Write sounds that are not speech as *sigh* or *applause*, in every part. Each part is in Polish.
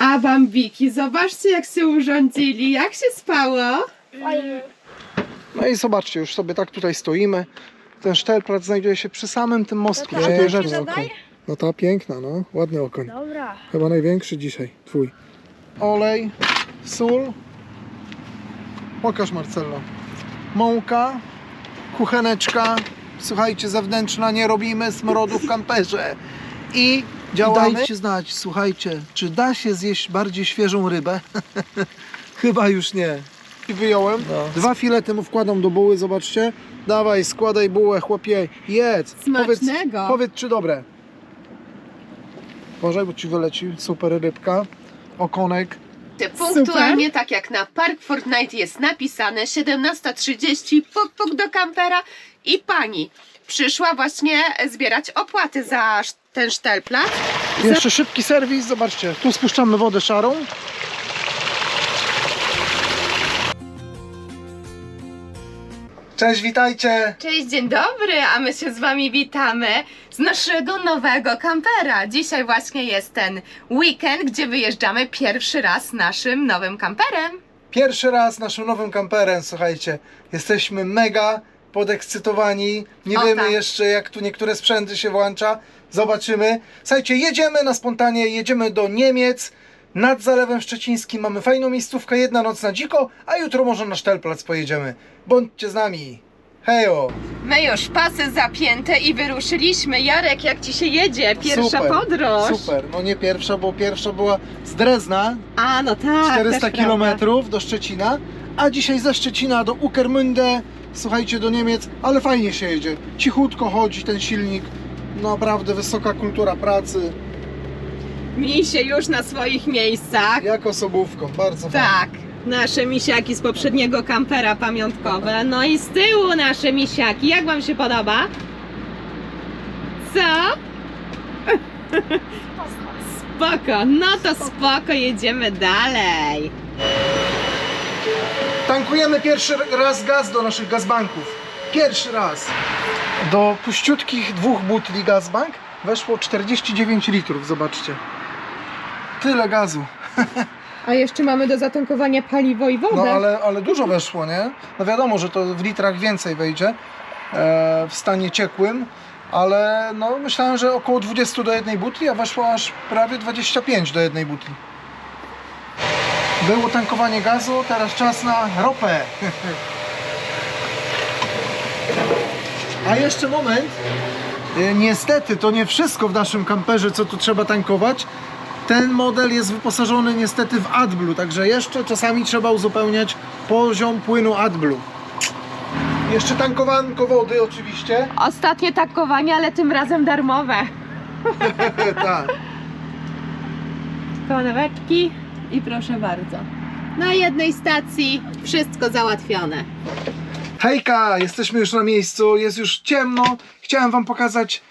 A bambiki, zobaczcie jak się urządzili, jak się spało. No i zobaczcie, już sobie tak tutaj stoimy. Ten sztelplac znajduje się przy samym tym mostku, No przy tak, tej rzece. No ta piękna, no. Ładny okoń. Dobra. Chyba największy dzisiaj, twój. Olej, sól. Pokaż Marcello. Mąka, kucheneczka. Słuchajcie, zewnętrzna, nie robimy smrodu w kamperze. I działamy. Dajcie znać, słuchajcie, czy da się zjeść bardziej świeżą rybę? *laughs* Chyba już nie. I wyjąłem. Dwa filety mu wkładam do buły, zobaczcie. Dawaj, składaj bułę, chłopie, jedz. Powiedz, Smacznego. powiedz, czy dobre. Uważaj, bo ci wyleci super rybka. Okonek. Punktualnie tak jak na Park Fortnite jest napisane 17.30 puk puk do kampera i pani przyszła właśnie zbierać opłaty za ten sztelplac. Jeszcze szybki serwis, zobaczcie. Tu spuszczamy wodę szarą. Cześć, witajcie. Cześć, dzień dobry, a my się z wami witamy z naszego nowego kampera. Dzisiaj właśnie jest ten weekend, gdzie wyjeżdżamy pierwszy raz naszym nowym kamperem. Pierwszy raz naszym nowym kamperem, słuchajcie. Jesteśmy mega podekscytowani. Nie O, wiemy tak. jeszcze, jak tu niektóre sprzęty się włącza. Zobaczymy. Słuchajcie, jedziemy na spontanie, jedziemy do Niemiec. Nad Zalewem Szczecińskim mamy fajną miejscówkę, jedna noc na dziko, a jutro może na Sztelplac pojedziemy. Bądźcie z nami. Hejo! My już pasy zapięte i wyruszyliśmy. Jarek, jak ci się jedzie? Pierwsza Super, podróż. Super, no nie pierwsza, bo pierwsza była z Drezna, A, no tak. 400 też km do Szczecina, a dzisiaj ze Szczecina do Ukermünde, słuchajcie, do Niemiec, ale fajnie się jedzie. Cichutko chodzi ten silnik, naprawdę wysoka kultura pracy. Misie już na swoich miejscach. jak osobówką, bardzo fajnie. Tak. Nasze misiaki z poprzedniego kampera pamiątkowe. No i z tyłu nasze misiaki. Jak wam się podoba? Co? *laughs* Spoko, no to spoko, jedziemy dalej. Tankujemy pierwszy raz gaz do naszych gazbanków. Pierwszy raz. Do puściutkich dwóch butli gazbank weszło 49 litrów, zobaczcie. Tyle gazu. *laughs* A jeszcze mamy do zatankowania paliwo i wodę. No ale, ale dużo weszło, nie? No wiadomo, że to w litrach więcej wejdzie e, w stanie ciekłym, ale no myślałem, że około 20 do jednej butli, a weszło aż prawie 25 do jednej butli. Było tankowanie gazu, teraz czas na ropę. A jeszcze moment. E, Niestety to nie wszystko w naszym kamperze, co tu trzeba tankować. Ten model jest wyposażony niestety w AdBlue, także jeszcze czasami trzeba uzupełniać poziom płynu AdBlue. Jeszcze tankowanko wody oczywiście. Ostatnie tankowanie, ale tym razem darmowe. *laughs* tak. Koneweczki i proszę bardzo. Na jednej stacji wszystko załatwione. Hejka, jesteśmy już na miejscu, jest już ciemno. Chciałem wam pokazać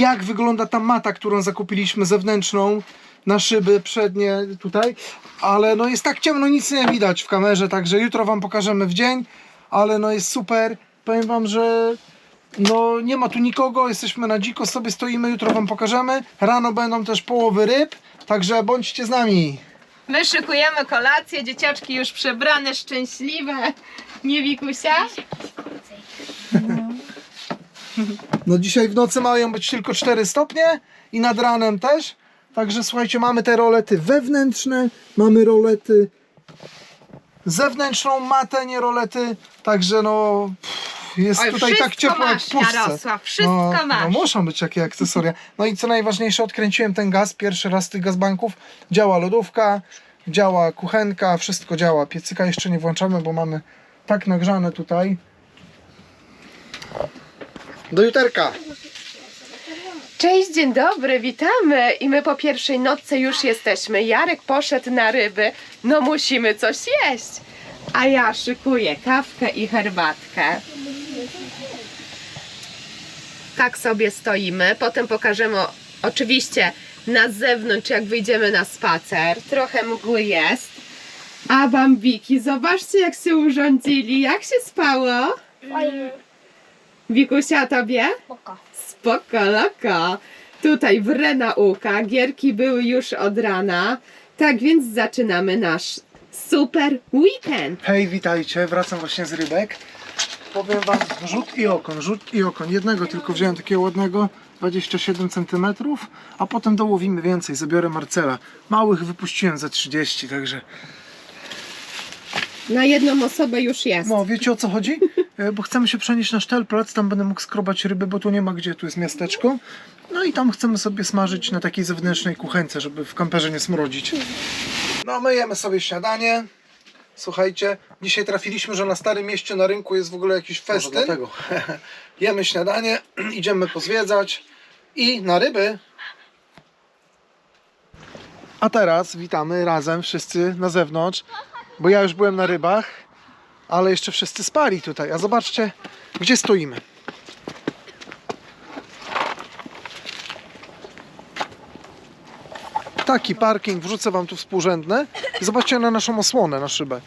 jak wygląda ta mata, którą zakupiliśmy zewnętrzną na szyby przednie tutaj, ale no jest tak ciemno, nic nie widać w kamerze, także jutro wam pokażemy w dzień, ale no jest super. Powiem wam, że no nie ma tu nikogo, jesteśmy na dziko, sobie stoimy, jutro wam pokażemy. Rano będą też połowy ryb, także bądźcie z nami. My szykujemy kolację, dzieciaczki już przebrane, szczęśliwe. Nie Wikusia? No dzisiaj w nocy mają być tylko 4 stopnie i nad ranem też. Także słuchajcie, mamy te rolety wewnętrzne, mamy rolety zewnętrzną matę, nie rolety. Także no pff, jest Oj, tutaj tak ciepło jak masz, w puszce. Jarosław, wszystko no, masz. No muszą być takie akcesoria. No i co najważniejsze, odkręciłem ten gaz pierwszy raz z tych gazbanków. Działa lodówka, działa kuchenka, wszystko działa. Piecyka jeszcze nie włączamy, bo mamy tak nagrzane tutaj. Do juterka. Cześć, dzień dobry, witamy. I my po pierwszej nocce już jesteśmy. Jarek poszedł na ryby, no musimy coś jeść. A ja szykuję kawkę i herbatkę. Tak sobie stoimy. Potem pokażemy oczywiście na zewnątrz, jak wyjdziemy na spacer. Trochę mgły jest. A bambiki, zobaczcie jak się urządzili. Jak się spało? Fajnie. Wikusia, tobie? Spoko. Spoko, loko. Tutaj wre nauka, gierki były już od rana. Tak więc zaczynamy nasz super weekend. Hej, witajcie, wracam właśnie z rybek. Powiem wam, rzut i okon, rzut i okon. Jednego tylko wziąłem takiego ładnego, 27 cm, a potem dołowimy więcej, zabiorę Marcela. Małych wypuściłem za 30, także... Na jedną osobę już jest. No, wiecie o co chodzi? E, Bo chcemy się przenieść na Sztelplac, tam będę mógł skrobać ryby, bo tu nie ma gdzie, tu jest miasteczko. No i tam chcemy sobie smażyć na takiej zewnętrznej kuchence, żeby w kamperze nie smrodzić. No, my jemy sobie śniadanie. Słuchajcie, dzisiaj trafiliśmy, że na Starym Mieście na rynku jest w ogóle jakiś festyn. dlatego. *laughs* jemy śniadanie, *clears throat* idziemy pozwiedzać i na ryby. A teraz witamy razem wszyscy na zewnątrz, bo ja już byłem na rybach, ale jeszcze wszyscy spali tutaj. A zobaczcie, gdzie stoimy. Taki parking, wrzucę wam tu współrzędne. I Zobaczcie na naszą osłonę, na szybę.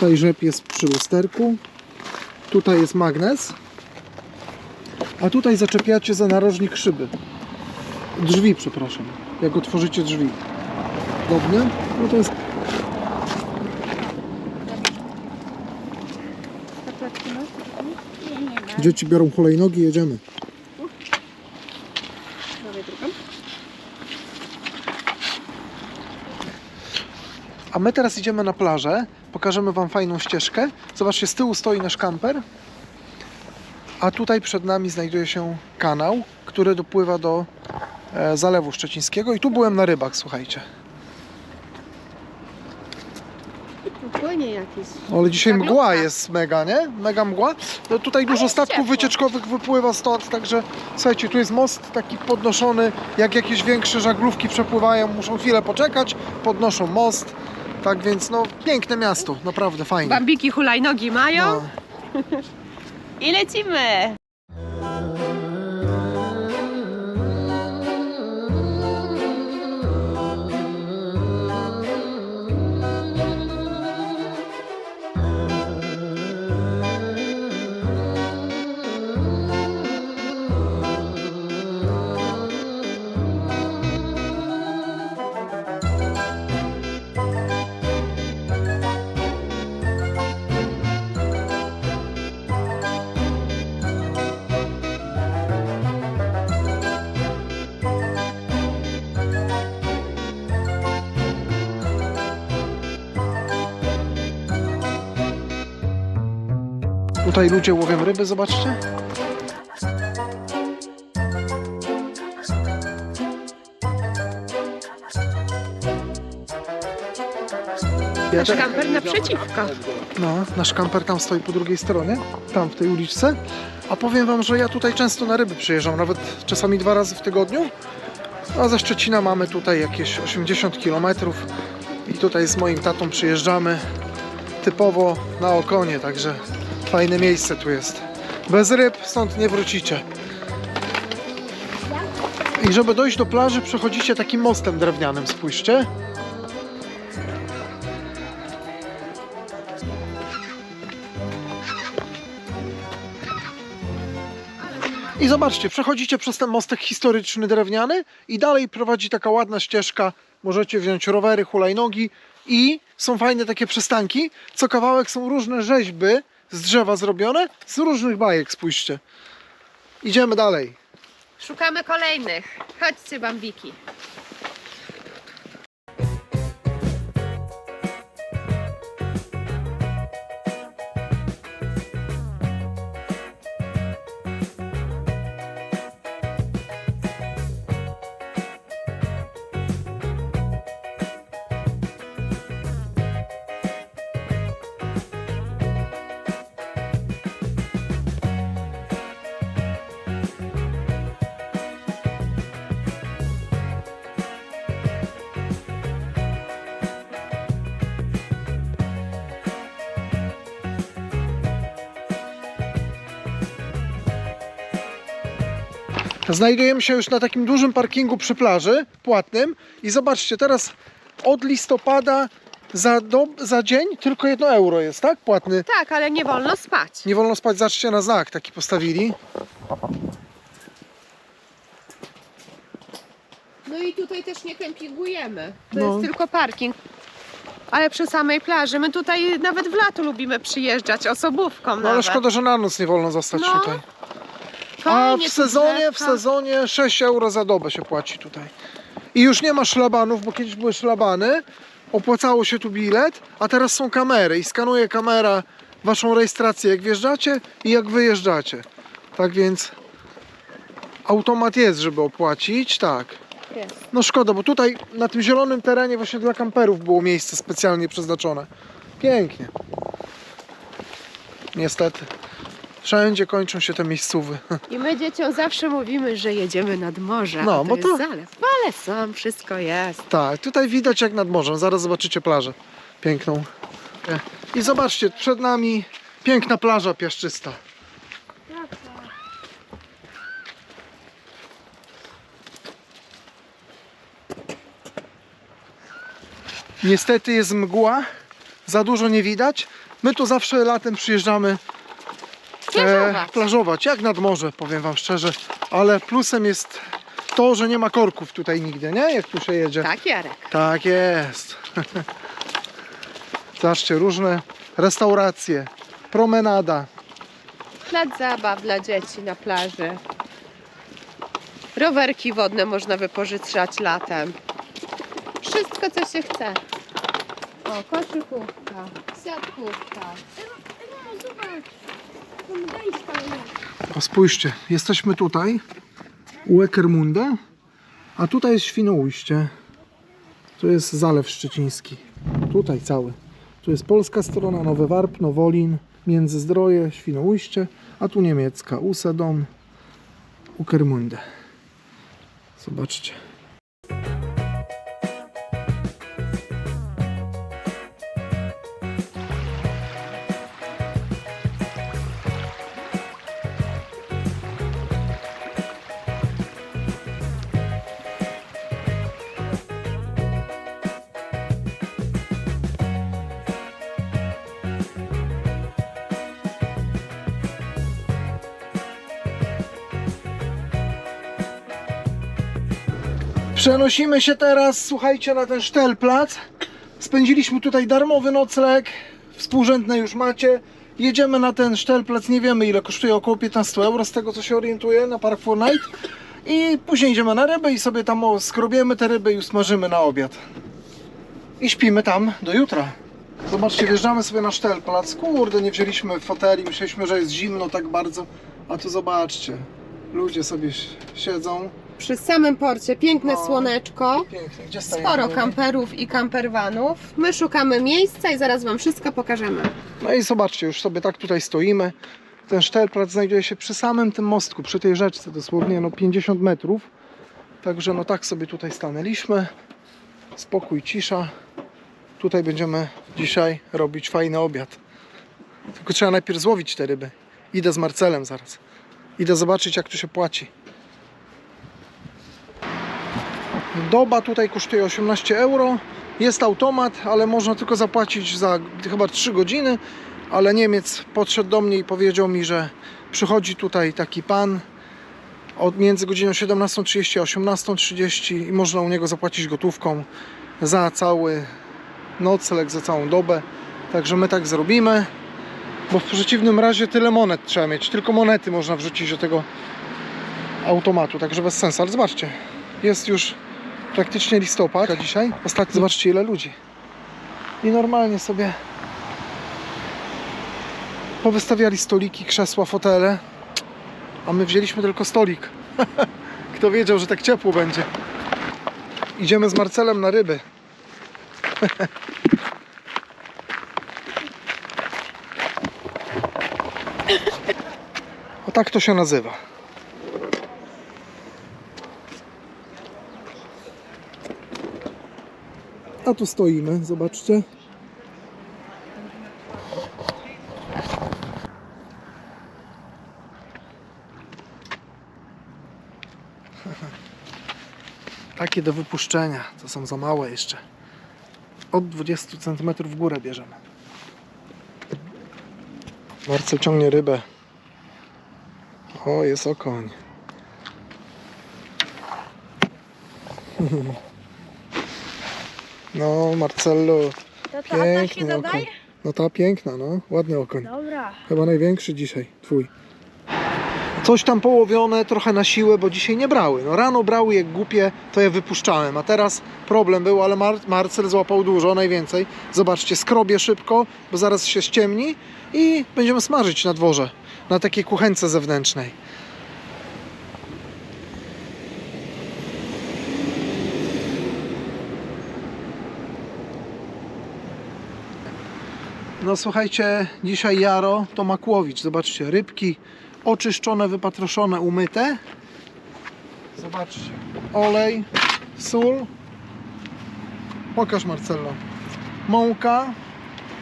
Tutaj rzep jest przy lusterku. Tutaj jest magnes. A tutaj zaczepiacie za narożnik szyby. Drzwi, przepraszam. Jak otworzycie drzwi. Dobne. No to jest... Dzieci biorą hulajnogi, jedziemy. A my teraz idziemy na plażę. Pokażemy Wam fajną ścieżkę. Zobaczcie, z tyłu stoi nasz kamper. A tutaj przed nami znajduje się kanał, który dopływa do e, Zalewu Szczecińskiego. I tu byłem na rybach, słuchajcie. Płynie jakiś. Ale dzisiaj mgła jest mega, nie? Mega mgła. No tutaj dużo statków wycieczkowych wypływa stąd, także słuchajcie, tu jest most taki podnoszony, jak jakieś większe żaglówki przepływają, muszą chwilę poczekać, podnoszą most. Tak więc no piękne miasto, naprawdę fajnie. Bambiki hulajnogi mają No. *laughs* i lecimy. Tutaj ludzie łowią ryby, zobaczcie. Nasz te- kamper naprzeciwko. No, nasz kamper tam stoi po drugiej stronie, tam w tej uliczce. A powiem wam, że ja tutaj często na ryby przyjeżdżam, nawet czasami dwa razy w tygodniu. A ze Szczecina mamy tutaj jakieś 80 km i tutaj z moim tatą przyjeżdżamy typowo na okonie, także fajne miejsce tu jest. Bez ryb stąd nie wrócicie. I żeby dojść do plaży, przechodzicie takim mostem drewnianym, spójrzcie. I zobaczcie, przechodzicie przez ten mostek historyczny drewniany i dalej prowadzi taka ładna ścieżka. Możecie wziąć rowery, hulajnogi i są fajne takie przystanki. Co kawałek są różne rzeźby z drzewa zrobione, z różnych bajek, spójrzcie. Idziemy dalej. Szukamy kolejnych. Chodźcie, bambiki. Znajdujemy się już na takim dużym parkingu przy plaży, płatnym. I zobaczcie, teraz od listopada za, do, za dzień tylko jedno euro jest, tak? Płatny. Tak, ale nie wolno spać. Nie wolno spać, zobaczcie na znak taki postawili. No i tutaj też nie kempingujemy. To No. jest tylko parking. Ale przy samej plaży. My tutaj nawet w lato lubimy przyjeżdżać osobówką No ale szkoda, że na noc nie wolno zostać No. tutaj. A w sezonie, w drzewka. sezonie 6 euro za dobę się płaci tutaj. I już nie ma szlabanów, bo kiedyś były szlabany, opłacało się tu bilet, a teraz są kamery i skanuje kamera waszą rejestrację jak wjeżdżacie i jak wyjeżdżacie. Tak więc automat jest, żeby opłacić, tak. Jest. No szkoda, bo tutaj na tym zielonym terenie właśnie dla kamperów było miejsce specjalnie przeznaczone. Pięknie. Niestety. Wszędzie kończą się te miejscówy. I my dzieciom zawsze mówimy, że jedziemy nad morze. No, to bo to- zalew. Ale są, wszystko jest. Tak, tutaj widać jak nad morzem. Zaraz zobaczycie plażę piękną. I zobaczcie, przed nami piękna plaża piaszczysta. Niestety jest mgła, za dużo nie widać. My tu zawsze latem przyjeżdżamy Plażować. plażować, jak nad morze, powiem wam szczerze. Ale plusem jest to, że nie ma korków tutaj nigdy, nie? Jak tu się jedzie. Tak, Jarek. Tak jest. *laughs* Zobaczcie, różne restauracje, promenada. Plac zabaw dla dzieci na plaży. Rowerki wodne można wypożyczać latem. Wszystko, co się chce. O, koszykówka, siatkówka. No, zobacz. Tam wejścia O, spójrzcie, jesteśmy tutaj u Ekermunde, a tutaj jest Świnoujście. Tu jest Zalew Szczeciński. Tutaj cały. Tu jest polska strona, Nowy Warp, Nowolin, Międzyzdroje, Świnoujście, a tu niemiecka, Usedom, Ukermunde. Zobaczcie. Przenosimy się teraz, słuchajcie, na ten Sztelplac. Spędziliśmy tutaj darmowy nocleg, współrzędne już macie. Jedziemy na ten Sztelplac, nie wiemy ile kosztuje, około 15 euro z tego co się orientuję na Park Fortnite. I później idziemy na ryby i sobie tam o, skrobiemy te ryby i usmażymy na obiad. I śpimy tam do jutra. Zobaczcie, wjeżdżamy sobie na Sztelplac. Kurde, nie wzięliśmy foteli, myśleliśmy, że jest zimno tak bardzo. A tu zobaczcie, ludzie sobie si- siedzą. Przy samym porcie piękne No. słoneczko. Pięknie, gdzie? Sporo kamperów i kamperwanów. My szukamy miejsca i zaraz Wam wszystko pokażemy. No i zobaczcie, już sobie tak tutaj stoimy. Ten Sztelplac znajduje się przy samym tym mostku, przy tej rzeczce, dosłownie no 50 metrów. Także no tak sobie tutaj stanęliśmy. Spokój, cisza. Tutaj będziemy dzisiaj robić fajny obiad. Tylko trzeba najpierw złowić te ryby. Idę z Marcelem zaraz. Idę zobaczyć jak tu się płaci. Doba tutaj kosztuje 18 euro. Jest automat, ale można tylko zapłacić za chyba 3 godziny. Ale Niemiec podszedł do mnie i powiedział mi, że przychodzi tutaj taki pan od między godziną 17.30 a 18.30 i można u niego zapłacić gotówką za cały nocleg, za całą dobę. Także my tak zrobimy, bo w przeciwnym razie tyle monet trzeba mieć. Tylko monety można wrzucić do tego automatu, także bez sensu. Ale zobaczcie, jest już praktycznie listopad a dzisiaj. Ostatnio zobaczcie ile ludzi. I normalnie sobie powystawiali stoliki, krzesła, fotele, a my wzięliśmy tylko stolik. *laughs* Kto wiedział, że tak ciepło będzie. Idziemy z Marcelem na ryby. *laughs* O tak to się nazywa. A tu stoimy, zobaczcie. *laughs* Takie do wypuszczenia, to są za małe jeszcze. Od 20 cm w górę bierzemy. Marcel ciągnie rybę. O, jest okoń. *laughs* No, Marcello, To ta, ta się piękny okoń. dodaje? No ta piękna, no, ładny okoń. Dobra. Chyba największy dzisiaj, twój. Coś tam połowione, trochę na siłę, bo dzisiaj nie brały. No rano brały jak głupie, to je wypuszczałem. A teraz problem był, ale Mar Marcel złapał dużo, najwięcej. Zobaczcie, skrobie szybko, bo zaraz się ściemni i będziemy smażyć na dworze, na takiej kuchence zewnętrznej. No słuchajcie, dzisiaj Jaro to Makłowicz. Zobaczcie, rybki oczyszczone, wypatroszone, umyte. Zobaczcie, olej, sól. Pokaż Marcello. Mąka,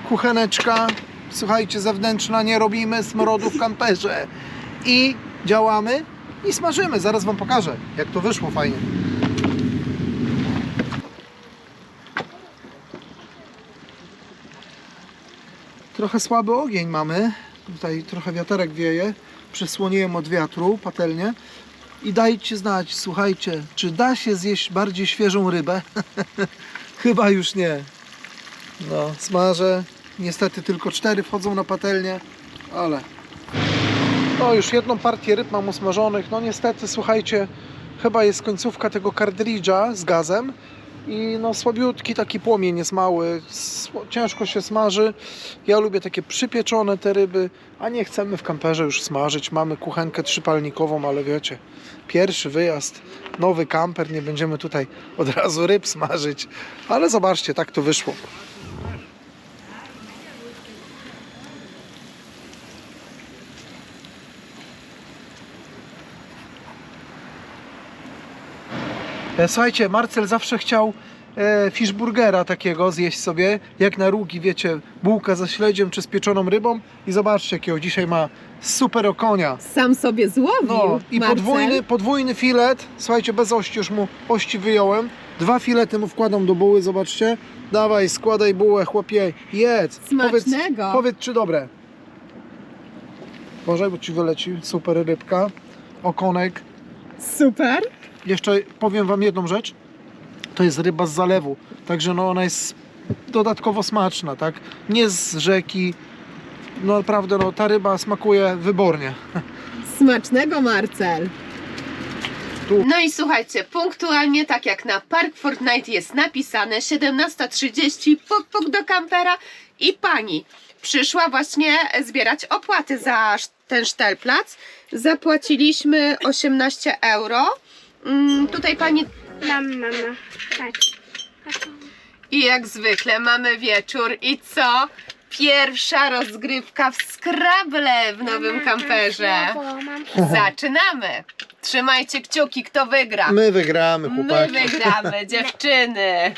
kucheneczka. Słuchajcie, zewnętrzna nie robimy smrodu w kamperze. I działamy i smażymy. Zaraz Wam pokażę, jak to wyszło fajnie. Trochę słaby ogień mamy. Tutaj trochę wiaterek wieje. Przysłoniłem od wiatru patelnię. I dajcie znać, słuchajcie, czy da się zjeść bardziej świeżą rybę? *laughs* Chyba już nie. No, smażę. Niestety tylko cztery wchodzą na patelnię, ale. No, już jedną partię ryb mam usmażonych. No, niestety, słuchajcie, chyba jest końcówka tego kardridża z gazem. I no słabiutki taki płomień jest mały, ciężko się smaży. Ja lubię takie przypieczone te ryby, a nie chcemy w kamperze już smażyć. Mamy kuchenkę trzypalnikową, ale wiecie, pierwszy wyjazd, nowy kamper, nie będziemy tutaj od razu ryb smażyć. Ale zobaczcie, tak to wyszło. Słuchajcie, Marcel zawsze chciał e, fishburgera takiego zjeść sobie, jak na rugi, wiecie, bułka ze śledziem czy z pieczoną rybą i zobaczcie jakiego dzisiaj ma super okonia. Sam sobie złowił. No i Marcel. podwójny, podwójny filet, słuchajcie, bez ości już mu ości wyjąłem. Dwa filety mu wkładam do buły, zobaczcie. Dawaj, składaj bułę, chłopie, jedz. Powiedz, Smacznego. powiedz czy dobre. Może, bo ci wyleci, super rybka, okonek. Super. Jeszcze powiem Wam jedną rzecz. To jest ryba z zalewu, także no ona jest dodatkowo smaczna, tak? Nie z rzeki. No naprawdę, no ta ryba smakuje wybornie. *laughs* Smacznego, Marcel. Tu. No i słuchajcie, punktualnie tak jak na Park Fortnite jest napisane, 17.30 puk, puk do kampera i pani przyszła właśnie zbierać opłaty za ten sztelplac. Zapłaciliśmy 18 euro. Mm, tutaj pani Mam, mama. Tak. i jak zwykle mamy wieczór i co? Pierwsza rozgrywka w Scrabble w nowym kamperze. Mam Zaczynamy. Trzymajcie kciuki, kto wygra. My wygramy, My chłopaki. wygramy, *laughs* dziewczyny.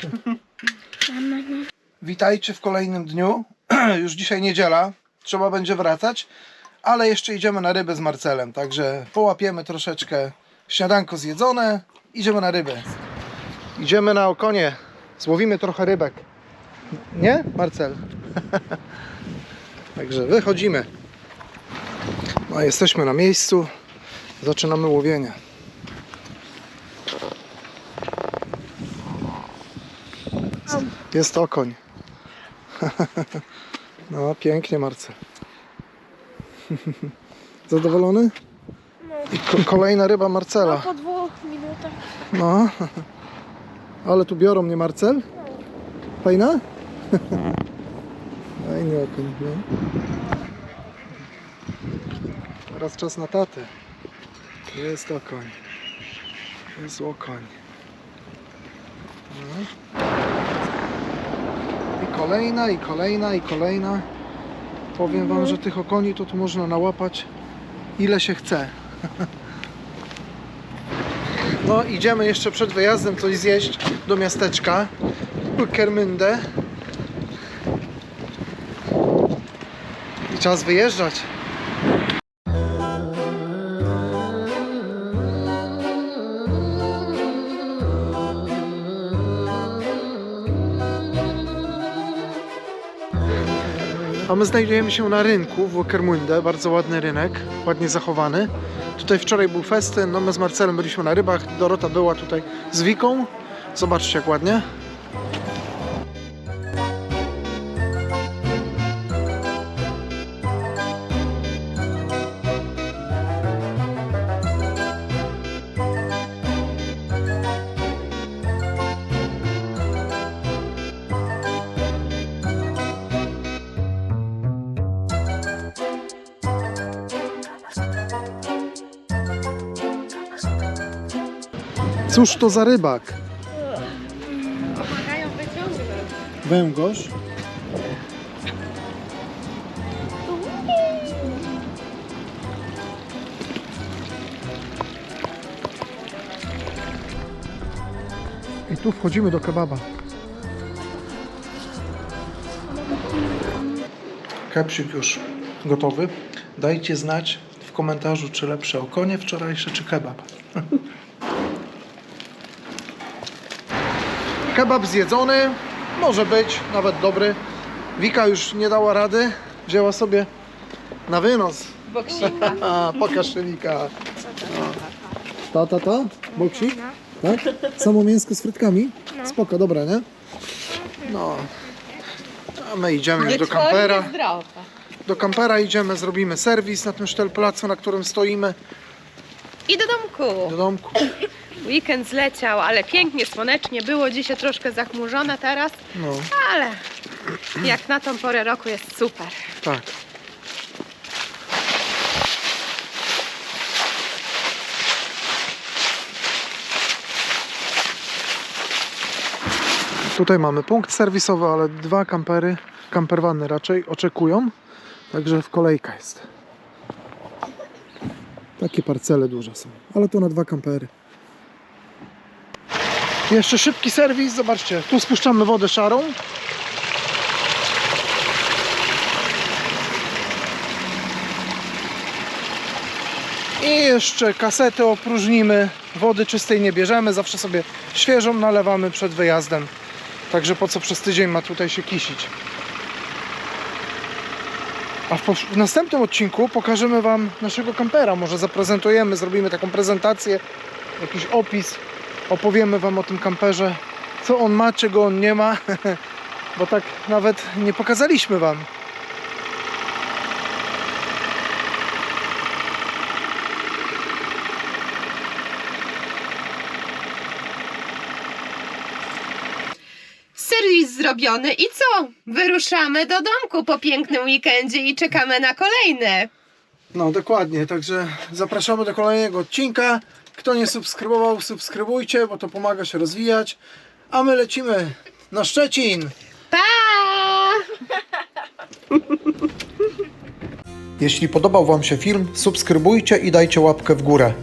Witajcie w kolejnym dniu. *clears throat* Już dzisiaj niedziela. Trzeba będzie wracać, ale jeszcze idziemy na ryby z Marcelem, także połapiemy troszeczkę śniadanko zjedzone. Idziemy na ryby. Idziemy na okonie. Złowimy trochę rybek. Nie, Marcel? *laughs* Także wychodzimy. No, jesteśmy na miejscu. Zaczynamy łowienie. Jest okoń. *laughs* No, pięknie, Marcel. *laughs* Zadowolony? I ko- kolejna ryba Marcela. Po dwóch minutach. No. Ale tu biorą mnie Marcel? Fajna? *laughs* Fajny okoń, no. Teraz czas na tatę. Jest okoń. Jest okoń. No. I kolejna, i kolejna, i kolejna. Powiem wam, że tych okoni to tu można nałapać ile się chce. *laughs* No, idziemy jeszcze przed wyjazdem coś zjeść do miasteczka. Kermyndę. I czas wyjeżdżać. A my znajdujemy się na rynku w Łokermunde, bardzo ładny rynek, ładnie zachowany. Tutaj wczoraj był festyn, no my z Marcelem byliśmy na rybach, Dorota była tutaj z Wiką Zobaczcie jak ładnie. Cóż to za rybak? Pomagają wyciągnąć. Węgorz. I tu wchodzimy do kebaba. Kepsik już gotowy. Dajcie znać w komentarzu, czy lepsze okonie wczorajsze, czy kebab. Kebab zjedzony, może być, nawet dobry. Wika już nie dała rady, wzięła sobie na wynos. Boksika. *laughs* Pokaż szylika. Ta, ta, ta? Boksik? Tak? Samo mięsko z frytkami? Spoko, dobra, nie? No. A my idziemy już do kampera. Do kampera idziemy, zrobimy serwis na tym sztelplacu, na którym stoimy. I do domku. Do domku. Weekend zleciał, ale pięknie, słonecznie było. Dzisiaj troszkę zachmurzone teraz, No, ale jak na tą porę roku jest super. tak. Tutaj mamy punkt serwisowy, ale dwa kampery, kamperwany raczej oczekują, także w kolejka jest. Takie parcele duże są, ale to na dwa kampery. Jeszcze szybki serwis, zobaczcie, tu spuszczamy wodę szarą. I jeszcze kasety opróżnimy, wody czystej nie bierzemy, zawsze sobie świeżą nalewamy przed wyjazdem. Także po co przez tydzień ma tutaj się kisić. A w, w następnym odcinku pokażemy Wam naszego kampera. Może zaprezentujemy, zrobimy taką prezentację, jakiś opis, opowiemy Wam o tym kamperze, co on ma, czego on nie ma, *laughs* bo tak nawet nie pokazaliśmy Wam. Serwis zrobiony i co? Wyruszamy do domku po pięknym weekendzie i czekamy na kolejny. No dokładnie, także zapraszamy do kolejnego odcinka. Kto nie subskrybował, subskrybujcie, bo to pomaga się rozwijać. A my lecimy na Szczecin. Pa! Jeśli podobał Wam się film, subskrybujcie i dajcie łapkę w górę.